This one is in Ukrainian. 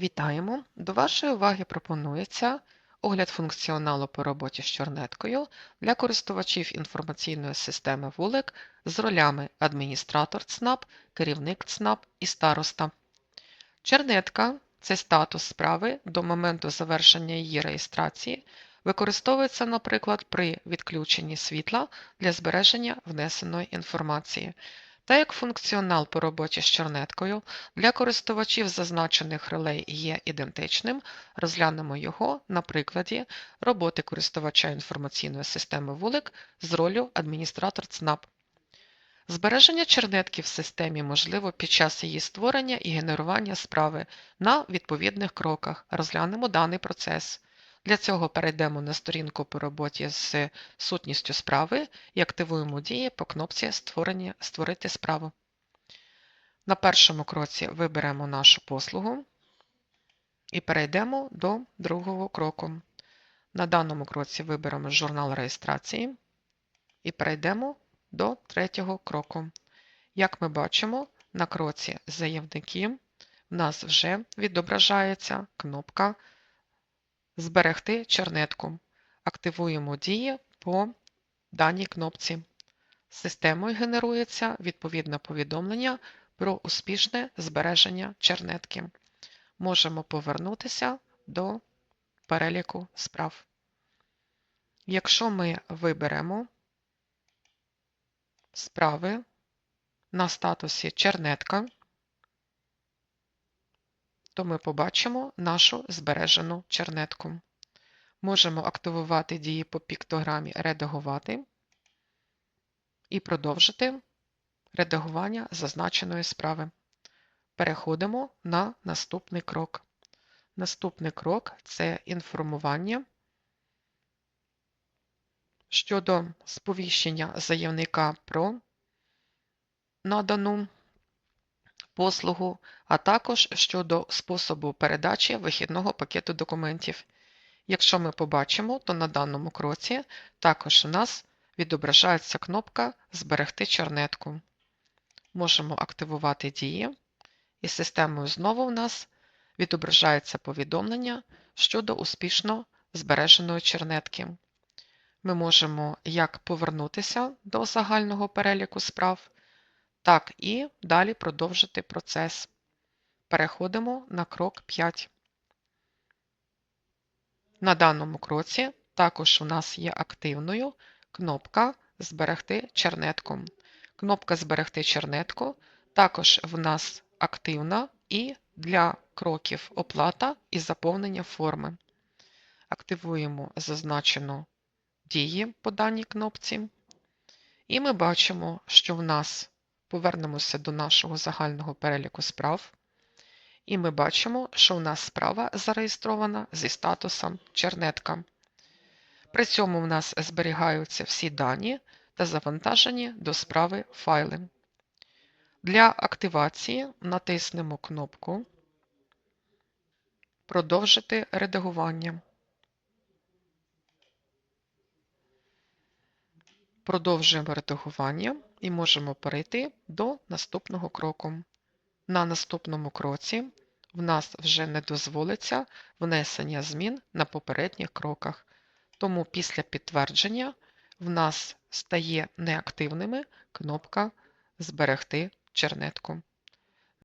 Вітаємо! До вашої уваги пропонується огляд функціоналу по роботі з чорнеткою для користувачів інформаційної системи вулик з ролями адміністратор ЦНАП, керівник ЦНАП і староста. Чернетка це статус справи до моменту завершення її реєстрації, використовується, наприклад, при відключенні світла для збереження внесеної інформації. Та як функціонал по роботі з чорнеткою для користувачів зазначених релей є ідентичним, розглянемо його на прикладі роботи користувача інформаційної системи вулик з ролью адміністратор ЦНАП. Збереження чернетки в системі можливо під час її створення і генерування справи на відповідних кроках. Розглянемо даний процес. Для цього перейдемо на сторінку по роботі з сутністю справи і активуємо дії по кнопці Створити справу. На першому кроці виберемо нашу послугу і перейдемо до другого кроку. На даному кроці виберемо журнал реєстрації і перейдемо до третього кроку. Як ми бачимо, на кроці заявники в нас вже відображається кнопка Зберегти чернетку. Активуємо дії по даній кнопці. Системою генерується відповідне повідомлення про успішне збереження чернетки. Можемо повернутися до переліку справ. Якщо ми виберемо справи на статусі чернетка, то ми побачимо нашу збережену чернетку. Можемо активувати дії по піктограмі Редагувати і продовжити редагування зазначеної справи. Переходимо на наступний крок. Наступний крок це інформування щодо сповіщення заявника про надану послугу, а також щодо способу передачі вихідного пакету документів. Якщо ми побачимо, то на даному кроці також у нас відображається кнопка Зберегти чернетку. Можемо активувати дії, і системою знову у нас відображається повідомлення щодо успішно збереженої чернетки. Ми можемо як повернутися до загального переліку справ, так і далі продовжити процес. Переходимо на крок 5. На даному кроці також у нас є активною кнопка Зберегти чернетку. Кнопка Зберегти чернетку також в нас активна і для кроків оплата і заповнення форми. Активуємо зазначену дії по даній кнопці. І ми бачимо, що в нас повернемося до нашого загального переліку справ. І ми бачимо, що у нас справа зареєстрована зі статусом чернетка. При цьому в нас зберігаються всі дані та завантажені до справи файли. Для активації натиснемо кнопку Продовжити редагування. Продовжуємо редагування і можемо перейти до наступного кроку. На наступному кроці в нас вже не дозволиться внесення змін на попередніх кроках, тому після підтвердження в нас стає неактивними кнопка Зберегти чернетку.